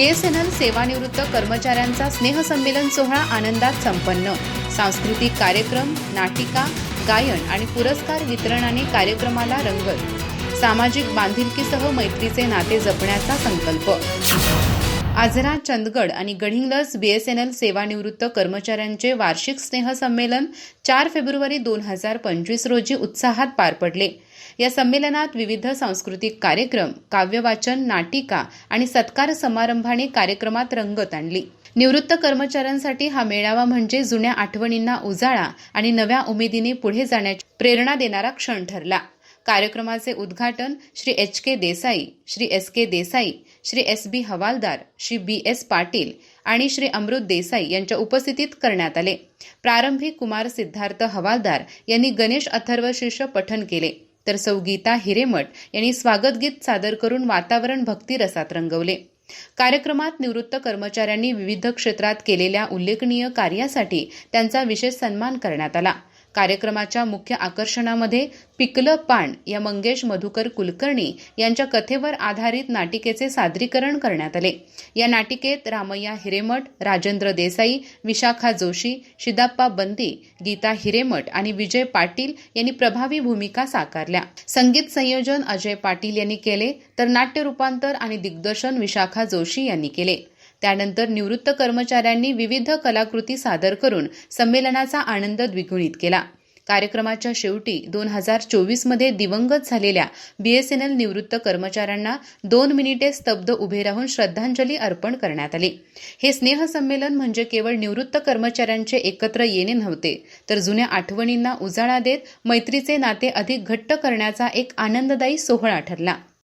BSNL सेवानिवृत्त कर्मचाऱ्यांचा स्नेहसंमेलन सोहळा आनंदात संपन्न. सांस्कृतिक कार्यक्रम नाटिका गायन आणि पुरस्कार वितरणाने कार्यक्रमाला रंगत सामाजिक बांधिलकीसह मैत्रीचे नाते जपण्याचा संकल्प. आजरा चंदगड आणि गडिंग्लज बीएसएनएल सेवानिवृत्त कर्मचाऱ्यांचे वार्षिक स्नेहसंमेलन चार फेब्रुवारी दोन हजार पंचवीस रोजी उत्साहात पार पडले. या संमेलनात विविध सांस्कृतिक कार्यक्रम काव्यवाचन नाटिका आणि सत्कार समारंभाने कार्यक्रमात रंगत आणली. निवृत्त कर्मचाऱ्यांसाठी हा मेळावा म्हणजे जुन्या आठवणींना उजाळा आणि नव्या उमेदीने पुढे जाण्याची प्रेरणा देणारा क्षण ठरला. कार्यक्रमाचे उद्घाटन Shri H K Desai Shri S K Desai Shri S B Hawaldar Shri B S Patil आणि श्री अमृत देसाई यांच्या उपस्थितीत करण्यात आले. प्रारंभी कुमार सिद्धार्थ हवालदार यांनी गणेश अथर्व शीर्ष पठन केले. तर सौ गीता हिरेमठ यांनी स्वागतगीत सादर करून वातावरण भक्तिरसात रंगवले. कार्यक्रमात निवृत्त कर्मचाऱ्यांनी विविध क्षेत्रात केलेल्या उल्लेखनीय कार्यासाठी त्यांचा विशेष सन्मान करण्यात आला. कार्यक्रमाच्या मुख्य आकर्षणामध्ये पिकलं पान या मंगेश मधुकर कुलकर्णी यांच्या कथेवर आधारित नाटिकेचे सादरीकरण करण्यात आले. या नाटिकेत रामय्या हिरेमठ राजेंद्र देसाई विशाखा जोशी शिदाप्पा बंदी गीता हिरेमठ आणि विजय पाटील यांनी प्रभावी भूमिका साकारल्या. संगीत संयोजन अजय पाटील यांनी केले तर नाट्य रूपांतर आणि दिग्दर्शन विशाखा जोशी यांनी केले. त्यानंतर निवृत्त कर्मचाऱ्यांनी विविध कलाकृती सादर करून संमेलनाचा आनंद द्विगुणित केला. कार्यक्रमाच्या शेवटी दोन हजार चोवीसमध्ये दिवंगत झालेल्या बीएसएनएल निवृत्त कर्मचाऱ्यांना दोन मिनिटे स्तब्ध उभे राहून श्रद्धांजली अर्पण करण्यात आली. हे स्नेहसंमेलन म्हणजे केवळ निवृत्त कर्मचाऱ्यांचे एकत्र येणे नव्हते तर जुन्या आठवणींना उजाळा देत मैत्रीचे नाते अधिक घट्ट करण्याचा एक आनंददायी सोहळा ठरला.